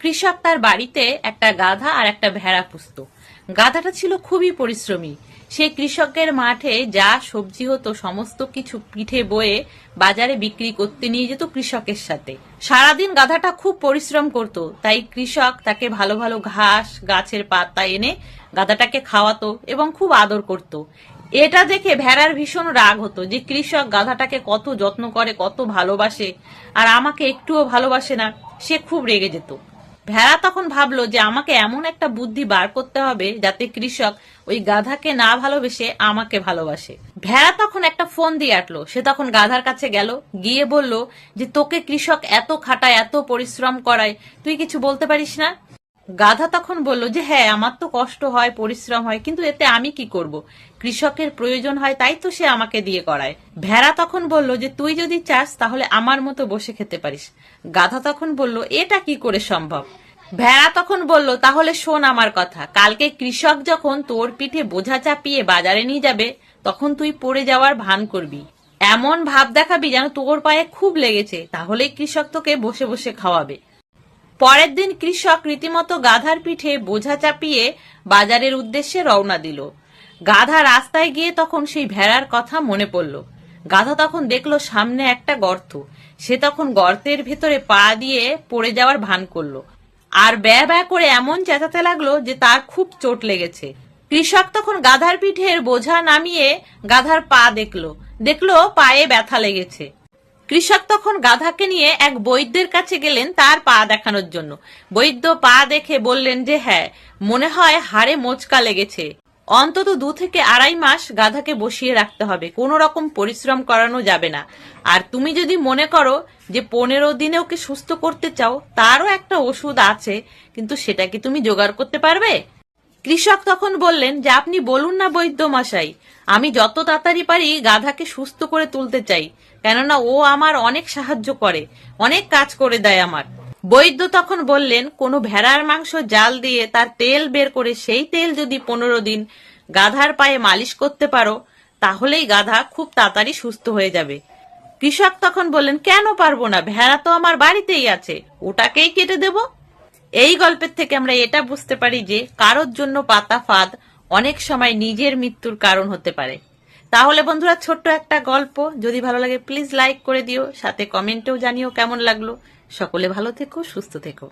কৃষক তার বাড়িতে একটা গাধা আর একটা ভেড়া পুষত। গাধাটা ছিল খুবই পরিশ্রমী। সে কৃষকের মাঠে যা সবজি হতো, সমস্ত কিছু পিঠে বয়ে বাজারে বিক্রি করতে নিয়ে যেত কৃষকের সাথে। সারাদিন গাধাটা খুব পরিশ্রম করত, তাই কৃষক তাকে ভালো ভালো ঘাস, গাছের পাতা এনে গাধাটাকে খাওয়াতো এবং খুব আদর করত। এটা দেখে ভেড়ার ভীষণ রাগ হতো যে কৃষক গাধাটাকে কত যত্ন করে, কত ভালোবাসে, আর আমাকে একটুও ভালোবাসে না, সে খুব রেগে যেত। ভেড়া তখন ভাবলো যে আমাকে এমন একটা বুদ্ধি বার করতে হবে যাতে কৃষক ওই গাধাকে না ভালোবেসে আমাকে ভালোবাসে। ভেড়া তখন একটা ফোন দিয়ে আটলো। সে তখন গাধার কাছে গেল, গিয়ে বলল যে, তোকে কৃষক এত খাটায়, এত পরিশ্রম করায়, তুই কিছু বলতে পারিস না? গাধা তখন বলল যে হ্যাঁ আমার তো কষ্ট হয়, পরিশ্রম হয়, কিন্তু এতে আমি কি করব? কৃষকের প্রয়োজন হয়, তাই তো সে আমাকে দিয়ে করায়। ভেড়া তখন বলল যে, তুই যদি চাস, তাহলে আমার মতো বসে খেতে পারিস। গাধা তখন বলল, এটা কি করে সম্ভব? ভেড়া তখন বলল, তাহলে শোন আমার কথা। কালকে কৃষক যখন তোর পিঠে বোঝা চাপিয়ে বাজারে নিয়ে যাবে, তখন তুই পড়ে যাওয়ার ভান করবি। এমন ভাব দেখাবি যেন তোর পায়ে খুব লেগেছে। তাহলেই কৃষক তোকে বসে বসে খাওয়াবে। পরের দিন কৃষক রীতিমতো গাধার পিঠে বোঝা চাপিয়ে বাজারের উদ্দেশ্যে রওনা দিল। গাধা রাস্তায় গিয়ে তখন সেই ভেড়ার কথা মনে পড়ল। গাধা তখন দেখল সামনে একটা গর্ত। সে তখন গর্তের ভেতরে পা দিয়ে পড়ে যাওয়ার ভান করল। আর ব্যয় ব্যয় করে এমন চেঁচাতে লাগল যে তার খুব চোট লেগেছে। কৃষক তখন গাধার পিঠের বোঝা নামিয়ে গাধার পা দেখল। দেখল পায়ে ব্যথা লেগেছে। কৃষক তখন গাধাকে নিয়ে এক বৈদ্যের কাছে গেলেন তার পা দেখানোর জন্য। বৈদ্য পা দেখে বললেন যে হ্যাঁ মনে হয় হাড়ে মোচকা লেগেছে। অন্তত দু থেকে আড়াই মাস গাধাকে বসিয়ে রাখতে হবে। কোনো রকম পরিশ্রম করানো যাবে না। আর তুমি যদি মনে করো যে পনেরো দিনে ওকে সুস্থ করতে চাও, তারও একটা ওষুধ আছে, কিন্তু সেটা কি তুমি জোগাড় করতে পারবে? কৃষক তখন বললেন যে, আপনি বলুন না বৈদ্য মশাই, আমি যত তাড়াতাড়ি পারি গাধাকে সুস্থ করে তুলতে চাই, কেননা ও আমার অনেক সাহায্য করে, অনেক কাজ করে দেয় আমার। বৈদ্য তখন বললেন, কোনো ভেড়ার মাংস জাল দিয়ে তার তেল বের করে সেই তেল যদি পনেরো দিন গাধার পায়ে মালিশ করতে পারো, তাহলেই গাধা খুব তাড়াতাড়ি সুস্থ হয়ে যাবে। কৃষক তখন বললেন, কেন পারব না? ভেড়া তো আমার বাড়িতেই আছে, ওটাকেই কেটে দেবো। এই গল্পের থেকে আমরা এটা বুঝতে পারি যে কারোর জন্য পাতা ফাঁদ অনেক সময় নিজের মৃত্যুর কারণ হতে পারে। তাহলে বন্ধুরা, ছোট্ট একটা গল্প। যদি ভালো লাগে প্লিজ লাইক করে দিও। সাথে কমেন্টেও জানিও কেমন লাগল। সকলে ভালো থেকো, সুস্থ থেকো।